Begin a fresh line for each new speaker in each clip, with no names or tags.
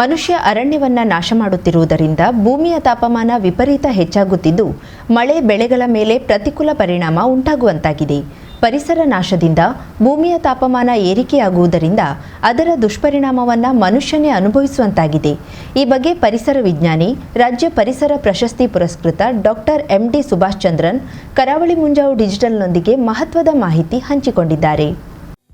ಮನುಷ್ಯ ಅರಣ್ಯವನ್ನ ನಾಶ ಮಾಡುತ್ತಿರುವುದರಿಂದ ಭೂಮಿಯ ತಾಪಮಾನ ವಿಪರೀತ ಹೆಚ್ಚಾಗುತ್ತಿದ್ದು, ಮಳೆ ಬೆಳೆಗಳ ಮೇಲೆ ಪ್ರತಿಕೂಲ ಪರಿಣಾಮ ಉಂಟಾಗುವಂತಾಗಿದೆ. ಪರಿಸರ ನಾಶದಿಂದ ಭೂಮಿಯ ತಾಪಮಾನ ಏರಿಕೆಯಾಗುವುದರಿಂದ ಅದರ ದುಷ್ಪರಿಣಾಮವನ್ನು ಮನುಷ್ಯನೇ ಅನುಭವಿಸುವಂತಾಗಿದೆ. ಈ ಬಗ್ಗೆ ಪರಿಸರ ವಿಜ್ಞಾನಿ, ರಾಜ್ಯ ಪರಿಸರ ಪ್ರಶಸ್ತಿ ಪುರಸ್ಕೃತ ಡಾಕ್ಟರ್ ಎಂಡಿ ಸುಭಾಷ್ ಚಂದ್ರನ್, ಕರಾವಳಿ ಮುಂಜಾವು ಡಿಜಿಟಲ್ನೊಂದಿಗೆ ಮಹತ್ವದ ಮಾಹಿತಿ ಹಂಚಿಕೊಂಡಿದ್ದಾರೆ.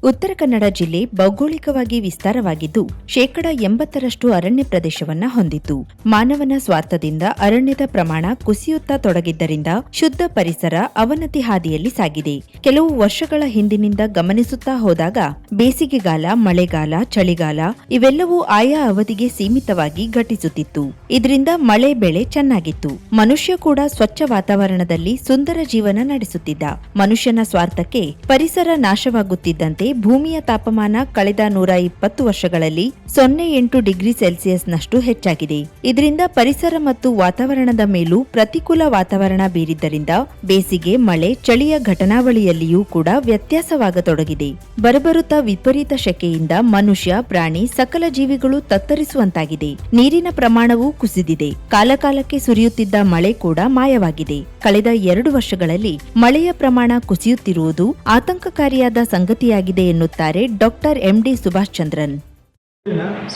ಉತ್ತರ ಕನ್ನಡ ಜಿಲ್ಲೆ ಭೌಗೋಳಿಕವಾಗಿ ವಿಸ್ತಾರವಾಗಿದ್ದು, ಶೇಕಡ ಎಂಬತ್ತರಷ್ಟು ಅರಣ್ಯ ಪ್ರದೇಶವನ್ನ ಹೊಂದಿತ್ತು ಮಾನವನ ಸ್ವಾರ್ಥದಿಂದ ಅರಣ್ಯದ ಪ್ರಮಾಣ ಕುಸಿಯುತ್ತಾ ತೊಡಗಿದ್ದರಿಂದ ಶುದ್ಧ ಪರಿಸರ ಅವನತಿ ಹಾದಿಯಲ್ಲಿ ಸಾಗಿದೆ. ಕೆಲವು ವರ್ಷಗಳ ಹಿಂದಿನಿಂದ ಗಮನಿಸುತ್ತಾ ಹೋದಾಗ, ಬೇಸಿಗೆಗಾಲ, ಮಳೆಗಾಲ, ಚಳಿಗಾಲ ಇವೆಲ್ಲವೂ ಆಯಾ ಅವಧಿಗೆ ಸೀಮಿತವಾಗಿ ಘಟಿಸುತ್ತಿತ್ತು. ಇದರಿಂದ ಮಳೆ ಬೆಳೆ ಚೆನ್ನಾಗಿತ್ತು. ಮನುಷ್ಯ ಕೂಡ ಸ್ವಚ್ಛ ವಾತಾವರಣದಲ್ಲಿ ಸುಂದರ ಜೀವನ ನಡೆಸುತ್ತಿದ್ದ. ಮನುಷ್ಯನ ಸ್ವಾರ್ಥಕ್ಕೆ ಪರಿಸರ ನಾಶವಾಗುತ್ತಿದ್ದಂತೆ ಭೂಮಿಯ ತಾಪಮಾನ ಕಳೆದ ನೂರ ಇಪ್ಪತ್ತು ವರ್ಷಗಳಲ್ಲಿ ಸೊನ್ನೆ ಎಂಟು ಡಿಗ್ರಿ ಸೆಲ್ಸಿಯಸ್ನಷ್ಟು ಹೆಚ್ಚಾಗಿದೆ. ಇದರಿಂದ ಪರಿಸರ ಮತ್ತು ವಾತಾವರಣದ ಮೇಲೂ ಪ್ರತಿಕೂಲ ವಾತಾವರಣ ಬೀರಿದ್ದರಿಂದ ಬೇಸಿಗೆ, ಮಳೆ, ಚಳಿಯ ಘಟನಾವಳಿಯಲ್ಲಿಯೂ ಕೂಡ ವ್ಯತ್ಯಾಸವಾಗತೊಡಗಿದೆ. ಬರಬರುತ್ತಾ ವಿಪರೀತ ಶೆಕೆಯಿಂದ ಮನುಷ್ಯ, ಪ್ರಾಣಿ, ಸಕಲ ಜೀವಿಗಳು ತತ್ತರಿಸುವಂತಾಗಿದೆ. ನೀರಿನ ಪ್ರಮಾಣವೂ ಕುಸಿದಿದೆ. ಕಾಲಕಾಲಕ್ಕೆ ಸುರಿಯುತ್ತಿದ್ದ ಮಳೆ ಕೂಡ ಮಾಯವಾಗಿದೆ. ಕಳೆದ ಎರಡು ವರ್ಷಗಳಲ್ಲಿ ಮಳೆಯ ಪ್ರಮಾಣ ಕುಸಿಯುತ್ತಿರುವುದು ಆತಂಕಕಾರಿಯಾದ ಸಂಗತಿಯಾಗಿದೆ. ಎನ್ನುತ್ತಾರೆ ಡಾಕ್ಟರ್ ಎಂಡಿ ಸುಭಾಷ್ ಚಂದ್ರನ್.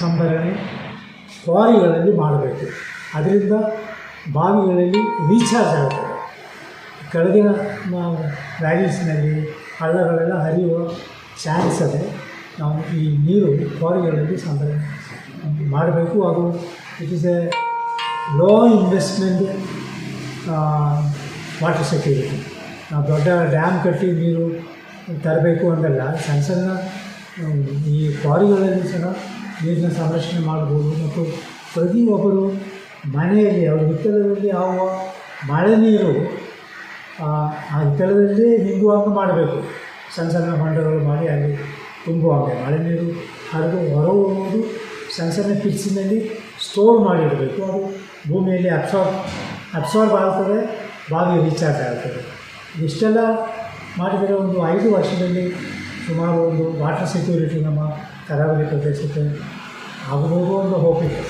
ಸಂಭರಣೆ ಕ್ವಾರಿಗಳಲ್ಲಿ ಮಾಡಬೇಕು. ಅದರಿಂದ ಬಾವಿಗಳಲ್ಲಿ ರೀಚಾರ್ಜ್ ಆಗ್ತದೆ. ಕೆಳಗಿನ ವ್ಯಾಲೀಸ್ನಲ್ಲಿ ಹಳ್ಳಗಳೆಲ್ಲ ಹರಿಯುವ ಚಾನ್ಸ್ ಅದೇ ನಾವು ಈ ನೀರು ಕ್ವಾರಿಗಳಲ್ಲಿ ಸಂಭರಣೆ ಮಾಡಬೇಕು. ಅದು it is a low investment water security ನಾವು ದೊಡ್ಡ ಡ್ಯಾಮ್ ಕಟ್ಟಿ ನೀರು ತರಬೇಕು ಅಂದಲ್ಲ ಸಣ್ಣ ಸಣ್ಣ ಈ ಕ್ವಾರಿಗಳಲ್ಲಿ ಸಹ ನೀರಿನ ಸಂರಕ್ಷಣೆ ಮಾಡ್ಬೋದು ಮತ್ತು ಪ್ರತಿಯೊಬ್ಬರು ಮನೆಯಲ್ಲಿ, ಅವ್ರ ಹಿತ್ತಲದಲ್ಲಿ ಆಗುವ ಮಳೆ ನೀರು, ಆ ಹಿತ್ತಲದಲ್ಲೇ ನಿಂಗುವಂಗೆ ಮಾಡಬೇಕು. ಸಣ್ಣ ಸಣ್ಣ ಹೊಂಡಗಳು ಮಾಡಿ ಅಲ್ಲಿ ತುಂಬುವಾಗ ಮಳೆ ನೀರು ಹರಿದು ಹೊರಹೋಗುವುದು ಸಣ್ಣ ಸಣ್ಣ ಪಿಟ್ಸಿನಲ್ಲಿ ಸ್ಟೋರ್ ಮಾಡಿಡಬೇಕು. ಅದು ಭೂಮಿಯಲ್ಲಿ ಅಬ್ಸಾರ್ಬ್ ಅಬ್ಸಾರ್ಬ್ ಆಗ್ತದೆ ಬಾವಿ ರೀಚಾರ್ಜ್ ಆಗ್ತದೆ. ಇಷ್ಟೆಲ್ಲ ಮಾಡಿದರೆ ಒಂದು ಐದು ವರ್ಷದಲ್ಲಿ ಸುಮಾರು ಒಂದು ವಾಟರ್ ಸೆಕ್ಯೂರಿಟಿ ನಮ್ಮ ಕರಾವಳಿ ಪ್ರದೇಶಕ್ಕೆ ಆಗಬಹುದು ಒಂದು ಹೋಪ್ ಇದೆ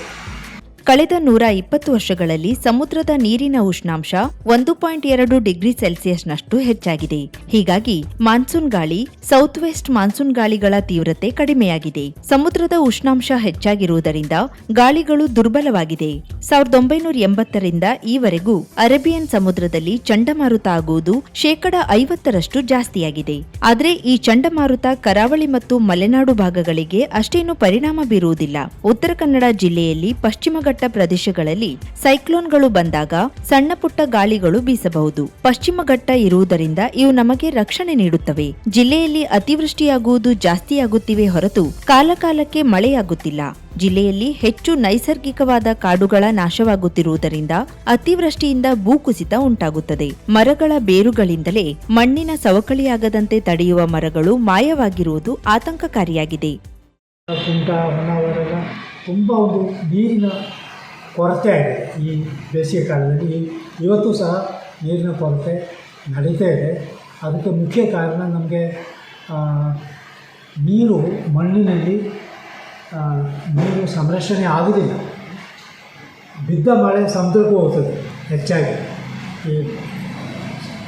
ಕಳೆದ ನೂರ ಇಪ್ಪತ್ತು ವರ್ಷಗಳಲ್ಲಿ ಸಮುದ್ರದ ನೀರಿನ ಉಷ್ಣಾಂಶ ಒಂದು ಪಾಯಿಂಟ್ ಎರಡು ಡಿಗ್ರಿ ಸೆಲ್ಸಿಯಸ್ನಷ್ಟು ಹೆಚ್ಚಾಗಿದೆ. ಹೀಗಾಗಿ ಮಾನ್ಸೂನ್ ಗಾಳಿ ಸೌತ್ ವೆಸ್ಟ್ ಮಾನ್ಸೂನ್ ಗಾಳಿಗಳ ತೀವ್ರತೆ ಕಡಿಮೆಯಾಗಿದೆ. ಸಮುದ್ರದ ಉಷ್ಣಾಂಶ ಹೆಚ್ಚಾಗಿರುವುದರಿಂದ ಗಾಳಿಗಳು ದುರ್ಬಲವಾಗಿದೆ. ಸಾವಿರದ ಒಂಬೈನೂರ ಎಂಬತ್ತರಿಂದ ಈವರೆಗೂ ಅರೇಬಿಯನ್ ಸಮುದ್ರದಲ್ಲಿ ಚಂಡಮಾರುತ ಆಗುವುದು ಶೇಕಡ ಐವತ್ತರಷ್ಟು ಜಾಸ್ತಿಯಾಗಿದೆ. ಆದರೆ ಈ ಚಂಡಮಾರುತ ಕರಾವಳಿ ಮತ್ತು ಮಲೆನಾಡು ಭಾಗಗಳಿಗೆ ಅಷ್ಟೇನು ಪರಿಣಾಮ ಬೀರುವುದಿಲ್ಲ. ಉತ್ತರ ಕನ್ನಡ ಜಿಲ್ಲೆಯಲ್ಲಿ ಪಶ್ಚಿಮ ಪ್ರದೇಶಗಳಲ್ಲಿ ಸೈಕ್ಲೋನ್ಗಳು ಬಂದಾಗ ಸಣ್ಣ ಪುಟ್ಟ ಗಾಳಿಗಳು ಬೀಸಬಹುದು. ಪಶ್ಚಿಮ ಘಟ್ಟ ಇರುವುದರಿಂದ ಇವು ನಮಗೆ ರಕ್ಷಣೆ ನೀಡುತ್ತವೆ. ಜಿಲ್ಲೆಯಲ್ಲಿ ಅತಿವೃಷ್ಟಿಯಾಗುವುದು ಜಾಸ್ತಿಯಾಗುತ್ತಿವೆ ಹೊರತು ಕಾಲಕಾಲಕ್ಕೆ ಮಳೆಯಾಗುತ್ತಿಲ್ಲ. ಜಿಲ್ಲೆಯಲ್ಲಿ ಹೆಚ್ಚು ನೈಸರ್ಗಿಕವಾದ ಕಾಡುಗಳ ನಾಶವಾಗುತ್ತಿರುವುದರಿಂದ ಅತಿವೃಷ್ಟಿಯಿಂದ ಭೂಕುಸಿತ ಉಂಟಾಗುತ್ತದೆ. ಮರಗಳ ಬೇರುಗಳಿಂದಲೇ ಮಣ್ಣಿನ ಸವಕಳಿಯಾಗದಂತೆ ತಡೆಯುವ ಮರಗಳು ಮಾಯವಾಗಿರುವುದು ಆತಂಕಕಾರಿಯಾಗಿದೆ.
ತುಂಬ ಒಂದು ನೀರಿನ ಕೊರತೆ ಇದೆ ಈ ಬೇಸಿಗೆ ಕಾಲದಲ್ಲಿ. ಇವತ್ತು ಸಹ ನೀರಿನ ಕೊರತೆ ನಡೀತಾ ಇದೆ. ಅದಕ್ಕೆ ಮುಖ್ಯ ಕಾರಣ ನಮಗೆ ನೀರು ಮಣ್ಣಿನಲ್ಲಿ ನೀರು ಸಂರಕ್ಷಣೆ ಆಗೋದಿಲ್ಲ. ಬಿದ್ದ ಮಳೆ ಸಮುದ್ರಕ್ಕೂ ಹೋಗ್ತದೆ ಹೆಚ್ಚಾಗಿ. ಈ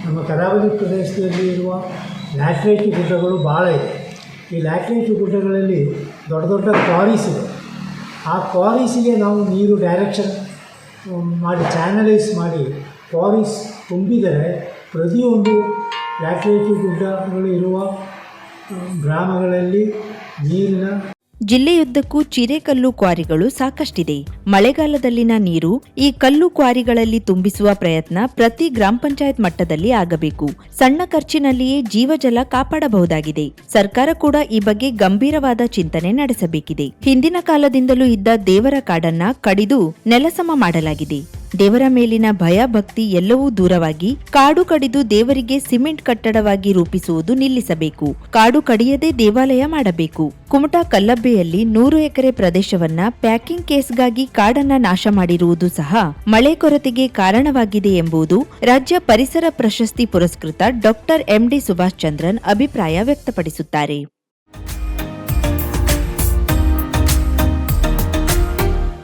ನಮ್ಮ ಕರಾವಳಿ ಪ್ರದೇಶದಲ್ಲಿ ಇರುವ ಲ್ಯಾಟ್ರೈಟ್ ಗುಡ್ಡಗಳು ಭಾಳ ಇದೆ. ಈ ಲ್ಯಾಟ್ರೈಟ್ ಗುಡ್ಡಗಳಲ್ಲಿ ದೊಡ್ಡ ದೊಡ್ಡ ಕ್ವಾರೀಸ್ ಇದೆ. ಆ ಕ್ವಾರೀಸಿಗೆ ನಾವು ನೀರು ಡೈರೆಕ್ಷನ್ ಮಾಡಿ ಚಾನಲೈಸ್ ಮಾಡಿ ಕ್ವಾರೀಸ್ ತುಂಬಿದರೆ ಪ್ರತಿಯೊಂದು ಲ್ಯಾಟ್ರೈಟ್ ಗುಡ್ಡಗಳು ಇರುವ ಗ್ರಾಮಗಳಲ್ಲಿ ನೀರಿನ
ಜಿಲ್ಲೆಯುದ್ದಕ್ಕೂ ಚಿರೆಕಲ್ಲು ಕ್ವಾರಿಗಳು ಸಾಕಷ್ಟಿದೆ. ಮಳೆಗಾಲದಲ್ಲಿನ ನೀರು ಈ ಕಲ್ಲು ಕ್ವಾರಿಗಳಲ್ಲಿ ತುಂಬಿಸುವ ಪ್ರಯತ್ನ ಪ್ರತಿ ಗ್ರಾಮ ಪಂಚಾಯತ್ ಮಟ್ಟದಲ್ಲಿ ಆಗಬೇಕು. ಸಣ್ಣ ಖರ್ಚಿನಲ್ಲಿಯೇ ಜೀವಜಲ ಕಾಪಾಡಬಹುದಾಗಿದೆ. ಸರ್ಕಾರ ಕೂಡ ಈ ಬಗ್ಗೆ ಗಂಭೀರವಾದ ಚಿಂತನೆ ನಡೆಸಬೇಕಿದೆ. ಹಿಂದಿನ ಕಾಲದಿಂದಲೂ ಇದ್ದ ದೇವರ ಕಾಡನ್ನ ಕಡಿದು ನೆಲಸಮ ಮಾಡಲಾಗಿದೆ. ದೇವರ ಮೇಲಿನ ಭಯ ಭಕ್ತಿ ಎಲ್ಲವೂ ದೂರವಾಗಿ ಕಾಡು ಕಡಿದು ದೇವರಿಗೆ ಸಿಮೆಂಟ್ ಕಟ್ಟಡವಾಗಿ ರೂಪಿಸುವುದು ನಿಲ್ಲಿಸಬೇಕು. ಕಾಡು ಕಡಿಯದೆ ದೇವಾಲಯ ಮಾಡಬೇಕು. ಕುಮಟಾ ಕಲ್ಲಬ್ಬೆಯಲ್ಲಿ ನೂರು ಎಕರೆ ಪ್ರದೇಶವನ್ನ ಪ್ಯಾಕಿಂಗ್ ಕೇಸ್ಗಾಗಿ ಕಾಡನ್ನ ನಾಶ ಮಾಡಿರುವುದು ಸಹ ಮಳೆ ಕೊರತೆಗೆ ಕಾರಣವಾಗಿದೆ ಎಂಬುದು ರಾಜ್ಯ ಪರಿಸರ ಪ್ರಶಸ್ತಿ ಪುರಸ್ಕೃತ ಡಾಕ್ಟರ್ ಎಂಡಿ ಸುಭಾಷ್ ಚಂದ್ರನ್ ಅಭಿಪ್ರಾಯ ವ್ಯಕ್ತಪಡಿಸುತ್ತಾರೆ.